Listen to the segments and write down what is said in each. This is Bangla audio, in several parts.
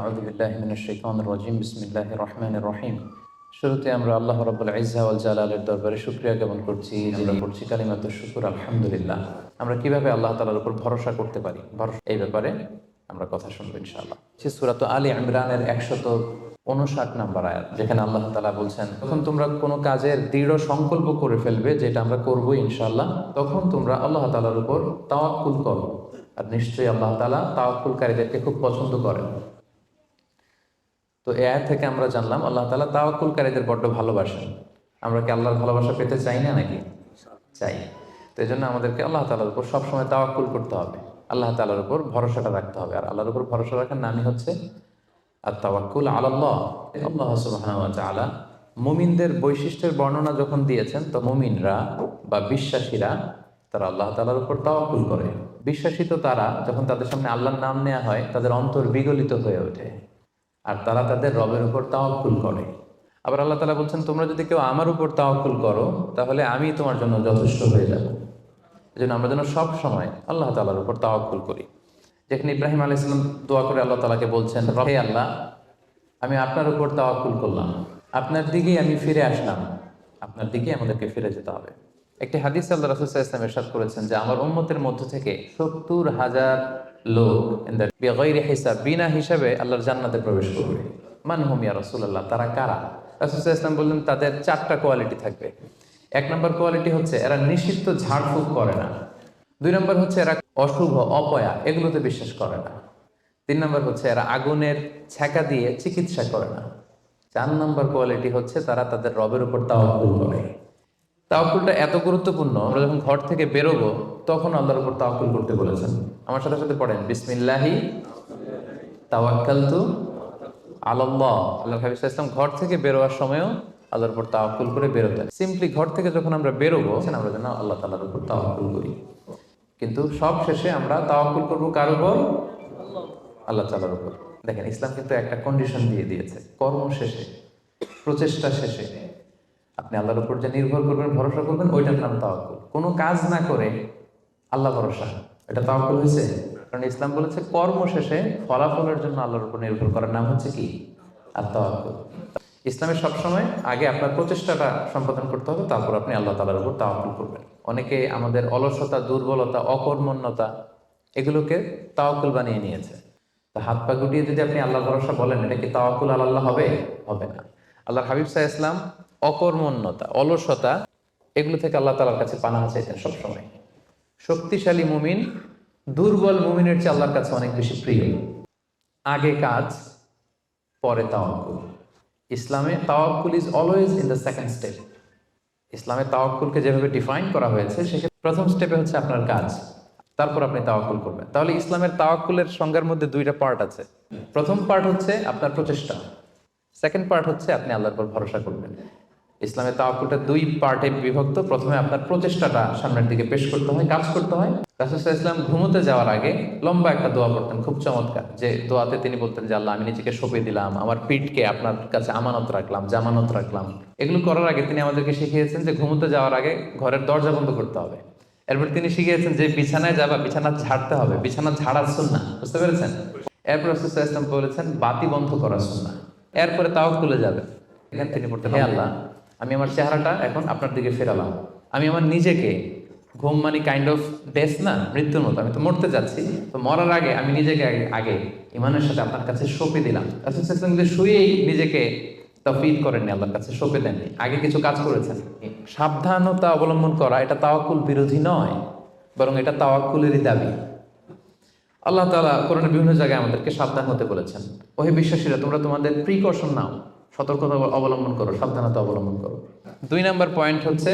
আউদুবিল্লাহ মিনশাইতান রাজিম বিসমিল্লাহ রহমান রহিম। শুরুতে আমরা আল্লাহ রব্বুল ইজাউল জালালের দরবারে শুক্রিয়া জ্ঞাপন করছি, আমরা করছি কালিমাত শুকুর, আলহামদুলিল্লাহ। আমরা কীভাবে আল্লাহ তালার উপর ভরসা করতে পারি? ভরসা এই ব্যাপারে আমরা কথা শুনব ইনশাআল্লাহ। সে সুরাত আলী ইমরানের একশত উনষাট নাম্বার আয়াত, যেখানে আল্লাহ তালা বলছেন তখন তোমরা কোনো কাজের দৃঢ় সংকল্প করে ফেলবে, যেটা আমরা করব ইনশাআল্লাহ, তখন তোমরা আল্লাহ তালার উপর তাওয়াক্কুল করো। আর নিশ্চয়ই আল্লাহ তালা তাওয়াক্কুলকারীদেরকে খুব পছন্দ করেন। তো এ আয়াত থেকে আমরা জানলাম, আল্লাহ তালা তাওয়াক্কুলকারীদের বড্ড ভালোবাসেন। আমরা কি আল্লাহর ভালোবাসা পেতে চাই না নাকি? চাই। তো এই জন্য আমাদেরকে আল্লাহ তালার উপর সবসময় তাওয়াক্কুল করতে হবে। আল্লাহ তালার উপর ভরসাটা রাখতে হবে। আর আল্লাহর উপর ভরসা রাখার নামই হচ্ছে আর তাওয়াক্কুল আল্লাহ আল্লাহ তাআলা মুমিনদের বৈশিষ্ট্যের বর্ণনা যখন দিয়েছেন, তো মুমিনরা বা বিশ্বাসীরা তারা আল্লাহ তালার উপর তাওয়াক্কুল করে। বিশ্বাসী তো তারা, যখন তাদের সামনে আল্লাহর নাম নেওয়া হয়, তাদের অন্তর বিগলিত হয়ে ওঠে। আর তারা তাদের রবের উপর তাওয়াক্কুল করে। আবার আল্লাহ তালা বলছেন, তোমরা যদি কেউ আমার উপর তাওয়াক্কুল করো, তাহলে আমি তোমার জন্য যথেষ্ট হয়ে যাব। এই জন্য আমরা যেন সব সময় আল্লাহ তালার উপর তাওয়াক্কুল করি। যেখানে ইব্রাহিম আলী ইসলাম দোয়া করে আল্লাহ তালাকে বলছেন, হে আল্লাহ, আমি আপনার উপর তাওয়াক্কুল করলাম। আপনার দিকেই আমি ফিরে আসলাম। আপনার দিকেই আমাদেরকে ফিরে যেতে হবে। একটি হাদিস আল্লাহ রাসুল্লাহ ইসলাম এরশাদ করেছেন যে, আমার উম্মতের মধ্য থেকে সত্তর হাজার লোক বিনা আল্লাহর জান্নাতে প্রবেশ করবে। রসুল্লাহ তারা কারা? বললেন, তাদের চারটা কোয়ালিটি থাকবে। এক নম্বর কোয়ালিটি হচ্ছে, এরা নিষিদ্ধ ঝাড়ফুঁক করে না। দুই নম্বর হচ্ছে, এরা অশুভ, অপয়া, এগুলোতে বিশ্বাস করে না। তিন নম্বর হচ্ছে, এরা আগুনের ছ্যাঁকা দিয়ে চিকিৎসা করে না। চার নম্বর কোয়ালিটি হচ্ছে, তারা তাদের রবের উপর তাওয়াক্কুল করে। তাওয়াক্কুলটা এত গুরুত্বপূর্ণ, আমরা যখন ঘর থেকে বেরোবো, তখন আল্লাহর উপর তাওয়াক্কুল করতে বলেছেন। আমার সাথে সাথে পড়েন, বিসমিল্লাহি তাওয়াক্কালতু আলাল্লাহ। আল্লাহ হাবিব ইসলাম ঘর থেকে বেরোয়ার সময়ও আল্লাহর উপর তাওয়াক্কুল করে বেরোতেন। সিম্পলি ঘর থেকে যখন আমরা বেরোবো আমরা যেন আল্লাহ তাআলার উপর তাওয়াক্কুল করি। কিন্তু সব শেষে আমরা তাওয়াক্কুল করব কার উপর? আল্লাহ তাআলার উপর। দেখেন, ইসলাম কিন্তু একটা কন্ডিশন দিয়ে দিয়েছে। কর্ম শেষে, প্রচেষ্টা শেষে আপনি আল্লাহর উপর যে নির্ভর করবেন, ভরসা করবেন, ওইটার নাম তাওয়াক্কুল। কোনো কাজ না করে আল্লাহ ভরসা। এটা তাওয়াক্কুল হয়েছে? কারণ ইসলাম বলেছে কর্ম শেষে ফলাফলের জন্য আল্লাহর উপর নির্ভর করার নাম হচ্ছে কি? আর তাওয়াক্কুল। ইসলামে সবসময় আগে আপনার প্রচেষ্টাটা সম্পাদন করতে হবে, তারপর আপনি আল্লাহ তালার উপর তাওয়াক্কুল করবেন। অনেকে আমাদের অলসতা, দুর্বলতা, অকর্মণ্যতা, এগুলোকে তাওয়াক্কুল বানিয়ে নিয়েছে। তা হাত পা গুটিয়ে যদি আপনি আল্লাহ ভরসা বলেন, এটা কি তাওয়াক্কুল আল্লাহ হবে? হবে না। আল্লাহ হাবিব সাহা ইসলাম অকর্মণ্যতা, অলসতা, এগুলো থেকে আল্লাহ তালার কাছে পানাহা চাইতেন সবসময়। শক্তিশালী মুমিন, দুর্বল মুমিনের চেয়ে আল্লাহর কাছে অনেক বেশি প্রিয়। আগে কাজ, পরে তাওয়াক্কুল। ইসলামে তাওয়াক্কুল is always in the second step ইসলামে তাওয়াক্কুলকে যেভাবে ডিফাইন করা হয়েছে, সেক্ষেত্রে প্রথম স্টেপে হচ্ছে আপনার কাজ। তারপর আপনি তাওয়াক্কুল করবেন। তাহলে ইসলামের তাওয়াক্কুলের সংজ্ঞার মধ্যে দুইটা পার্ট আছে। প্রথম পার্ট হচ্ছে আপনার প্রচেষ্টা। সেকেন্ড পার্ট হচ্ছে আপনি আল্লাহর পর ভরসা করবেন। ইসলামের তাওয়াক্কুলটা দুই পার্টে বিভক্ত। প্রথমে আপনার প্রচেষ্টাটা সামনের দিকে পেশ করতে হয়, কাজ করতে হয়। রাসুসাহ ইসলাম ঘুমোতে যাওয়ার আগে লম্বা একটা দোয়া করতেন খুব চমৎকার। যে দোয়াতে তিনি বলতেন যে, আল্লাহ, আমি নিজেকে সঁপে দিলাম, আমার পিঠকে আপনার কাছে আমানত রাখলাম, জামানত রাখলাম। এগুলো করার আগে তিনি আমাদেরকে শিখিয়েছেন যে, ঘুমোতে যাওয়ার আগে ঘরের দরজা বন্ধ করতে হবে। এরপর তিনি শিখিয়েছেন যে, বিছানায় যাবা, বিছানা ঝাড়তে হবে। বিছানা ঝাড়ার না বুঝতে পেরেছেন? এরপর রাসুসাহ ইসলাম বলেছেন, বাতি বন্ধ করার না এরপরে তাও খুলে যাবে এখানে তিনি পড়তে আল্লাহ আমি আমার চেহারাটা এখন আপনার দিকে ফেরালাম। আমি আমার নিজেকে, ঘুম মানে কাইন্ড অফ ডেথ না, মৃত্যুর মতো। আমি তো মরতে যাচ্ছি, তো মরার আগে আমি নিজেকে আগে ইমানের সাথে আপনার কাছে সঁপে দিলাম। কিন্তু শুয়েই নিজেকে তফিদ করেননি, আল্লাহর কাছে সঁপে দেননি। আগে কিছু কাজ করেছেন। সাবধানতা অবলম্বন করা, এটা তাওয়াক্কুল বিরোধী নয়, বরং এটা তাওয়াক্কুলেরই দাবি। আল্লাহ তালা কোরআনের বিভিন্ন জায়গায় আমাদেরকে সাবধান হতে বলেছেন। ওহে বিশ্বাসীরা, তোমরা তোমাদের প্রিকশন নাও। সতর্কতা অবলম্বন করো, সাবধানতা অবলম্বন করো। দুই নাম্বার পয়েন্ট হচ্ছে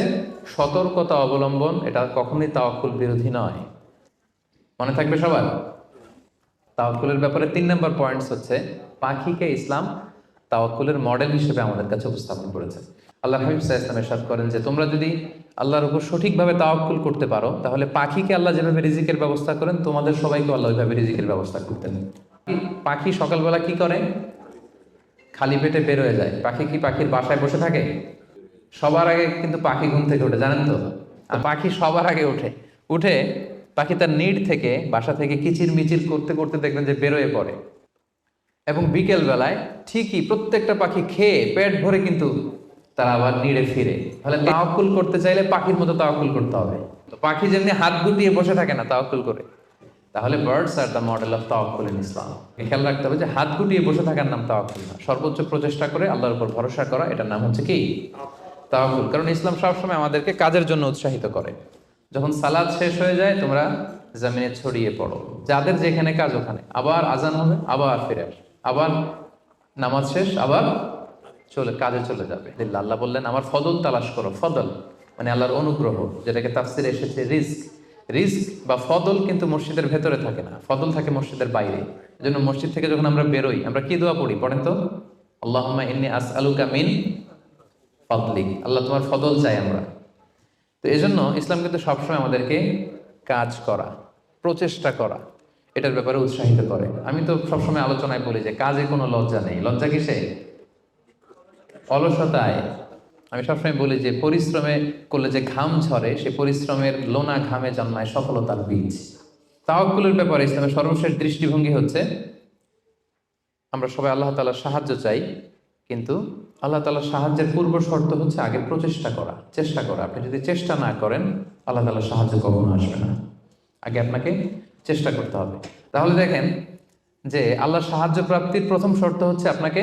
সতর্কতা অবলম্বন, এটা কখনোই তাওয়াক্কুল বিরোধী নয়। মনে থাকবে সবার? তাওয়াক্কুলের ব্যাপারে তিন নাম্বার পয়েন্টস হচ্ছে, পাখিকে ইসলাম তাওয়াক্কুলের মডেল হিসেবে আমাদের কাছে উপস্থাপন করেছে। আল্লাহ হাবিব সাহা ইসলাম এরশাদ করেন যে, তোমরা যদি আল্লাহর উপর সঠিকভাবে তাওয়াক্কুল করতে পারো, তাহলে পাখিকে আল্লাহ যেভাবে রিজিকের ব্যবস্থা করেন, তোমাদের সবাইকে আল্লাহ ওইভাবে রিজিকের ব্যবস্থা করতেন পাখি সকালবেলা কি করে? খালি পেটে বের হয়ে যায়। পাখি কি পাখির বাসায় বসে থাকে? সবার আগে কিন্তু পাখি ঘুম থেকে ওঠে, জানেন তো? আর পাখি সবার আগে ওঠে। উঠে পাখি তার নিড থেকে, বাসা থেকে কিচির মিচির করতে করতে দেখবেন যে বেরোয় পড়ে। এবং বিকেল বেলায় ঠিকই প্রত্যেকটা পাখি খেয়ে পেট ভরে কিন্তু তারা আবার নিড়ে ফিরে। তাহলে তাওয়াক্কুল করতে চাইলে পাখির মতো তাওয়াক্কুল করতে হবে। তো পাখি যেমনি হাত গুটিয়ে বসে থাকে না তাওয়াক্কুল করে। তাহলে birds are the model of তাওয়াক্কুল ইন ইসলাম খেয়াল রাখতে হবে যে হাত গুটিয়ে বসে থাকার নাম তাওয়াক্কুল না। সর্বোচ্চ প্রচেষ্টা করে আল্লাহর উপর ভরসা করা, এটার নাম হচ্ছে কি? তাওয়াক্কুল কারণ ইসলাম সবসময় আমাদেরকে কাজের জন্য উৎসাহিত করে। যখন সালাদ শেষ হয়ে যায়, তোমরা জামিনে ছড়িয়ে পড়ো। যাদের যেখানে কাজ ওখানে। আবার আজান হবে, আবার ফিরে আবার নামাজ শেষ, আবার চলে, কাজে চলে যাবে। আল্লাহ বললেন, আমার ফদল তালাশ করো, ফদল। মানে আল্লাহর অনুগ্রহ, যেটাকে তাফসিরে এসেছে, রিস্ক। রিস্ক বা ফদল কিন্তু মসজিদের ভেতরে থাকে না। ফদল থাকে মসজিদের বাইরে। জন্য মসজিদ থেকে যখন আমরা বেরোই, আমরা কি দোয়া পড়ি? পড়েন তো, আল্লাহুম্মা ইন্নী আসআলুকা মিন ফদলিক। আল্লাহ তোমার ফদল চাই আমরা। তো এই জন্য ইসলাম কিন্তু সবসময় আমাদেরকে কাজ করা, প্রচেষ্টা করা, এটার ব্যাপারে উৎসাহিত করে। আমি তো সবসময় আলোচনায় বলি যে, কাজে কোনো লজ্জা নেই। লজ্জা কিসে অলসতায়। আমি সবসময় বলি যে পরিশ্রমে করলে যে ঘাম ঝরে, সে পরিশ্রমের লোনা ঘামে জন্মায় সফলতার বীজ। তাওয়াক্কুলের ব্যাপারে ইসলামের সর্বশেষ দৃষ্টিভঙ্গি হচ্ছে, আমরা সবাই আল্লাহ তালার সাহায্য চাই, কিন্তু আল্লাহ তালার সাহায্যের পূর্ব শর্ত হচ্ছে আগে প্রচেষ্টা করা, চেষ্টা করা। আপনি যদি চেষ্টা না করেন, আল্লাহ তালার সাহায্য কখনো আসবে না। আগে আপনাকে চেষ্টা করতে হবে। তাহলে দেখেন যে আল্লাহর সাহায্য প্রাপ্তির প্রথম শর্ত হচ্ছে আপনাকে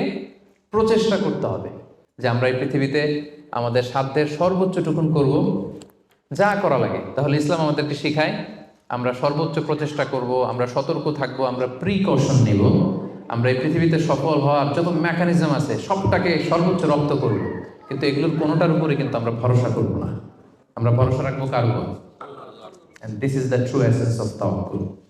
প্রচেষ্টা করতে হবে। যে আমরা এই পৃথিবীতে আমাদের সাধ্যের সর্বোচ্চটুকুন করব, যা করা লাগে। তাহলে ইসলাম আমাদেরকে শেখায়, আমরা সর্বোচ্চ প্রচেষ্টা করব, আমরা সতর্ক থাকব, আমরা প্রিকশন নেব, আমরা এই পৃথিবীতে সফল হওয়ার যত মেকানিজম আছে, সবটাকে সর্বোচ্চ রপ্ত করব। কিন্তু এগুলোর কোনোটার উপরে কিন্তু আমরা ভরসা করব না। আমরা ভরসা রাখব কার উপর? This is the true essence of tawakkul.